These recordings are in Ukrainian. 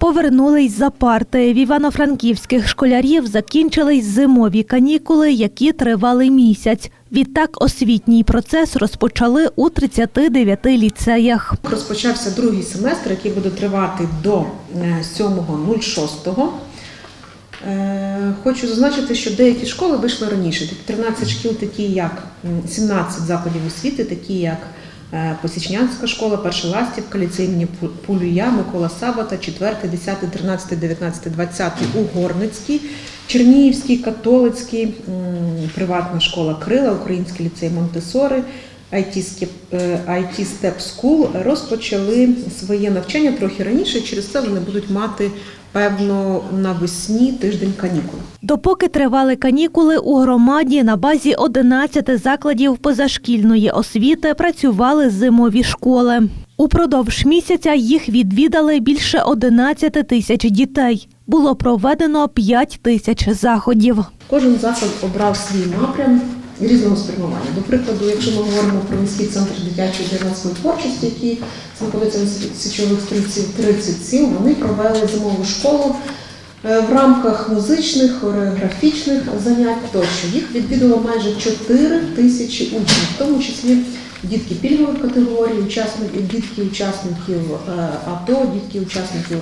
Повернулись за парти. В івано-франківських школярів закінчились зимові канікули, які тривали місяць. Відтак освітній процес розпочали у 39 ліцеях. Розпочався другий семестр, який буде тривати до е, 7.06. Е, Хочу зазначити, що деякі школи вийшли раніше. 13 шкіл, такі як 17 закладів освіти, такі як е, Посічнянська школа, Перша Ластівка, ліцей імені Пулюя, Микола Савата, 4, 10, 13, 19, 20 Угорницький, Чернігівський, Католицький, приватна школа Крила, Український ліцей Монтесори, е, IT Step School розпочали своє навчання трохи раніше. Через це вони будуть мати певно навесні тиждень канікул. Допоки тривали канікули, у громаді на базі 11 закладів позашкільної освіти працювали зимові школи. Упродовж місяця їх відвідали більше 11 тисяч дітей. Було проведено 5 тисяч заходів. Кожен заклад обрав свій напрям різного спрямування. До прикладу, якщо ми говоримо про міський центр дитячої юнацької творчості, який знаходиться на січових стрільців 37, вони провели зимову школу е, в рамках музичних, хореографічних занять тощо. Їх відвідало майже 4 тисячі учнів, в тому числі дітки пільгових категорій, дітки учасників е, АТО, дітки учасників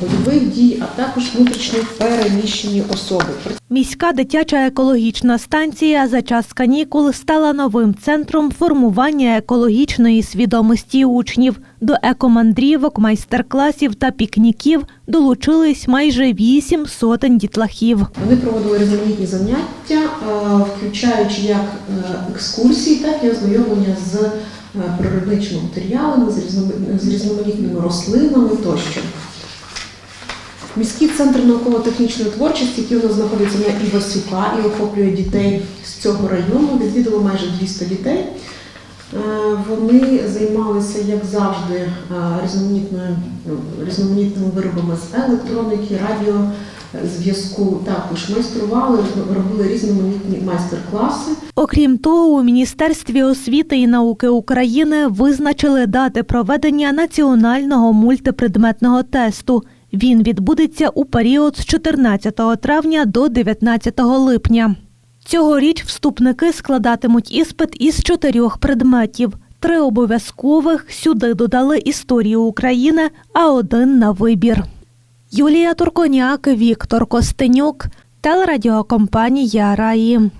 бойових дій, а також внутрішньо переміщені особи. Міська дитяча екологічна станція за час канікул стала новим центром формування екологічної свідомості учнів. До екомандрівок, майстер-класів та пікніків долучились майже вісім сотень дітлахів. Вони проводили різноманітні заняття, е, включаючи як е, екскурсії, так і ознайомлення з е, природничими матеріалами, з різноманітними рослинами тощо. Міський центр науково-технічної творчості, який у нас знаходиться на Івасюка і охоплює дітей з цього району, відвідало майже 200 дітей. Е, Вони займалися, як завжди, е, ну, різноманітними виробами з електроніки, радіозв'язку. Також майстрували, робили різноманітні майстер-класи. Окрім того, у Міністерстві освіти і науки України визначили дати проведення національного мультипредметного тесту. Він відбудеться у період з 14 травня до 19 липня. Цьогоріч вступники складатимуть іспит із чотирьох предметів. Три обов'язкових сюди додали історію України, а один на вибір. Юлія Турконяк, Віктор Костенюк, телерадіокомпанія Раї.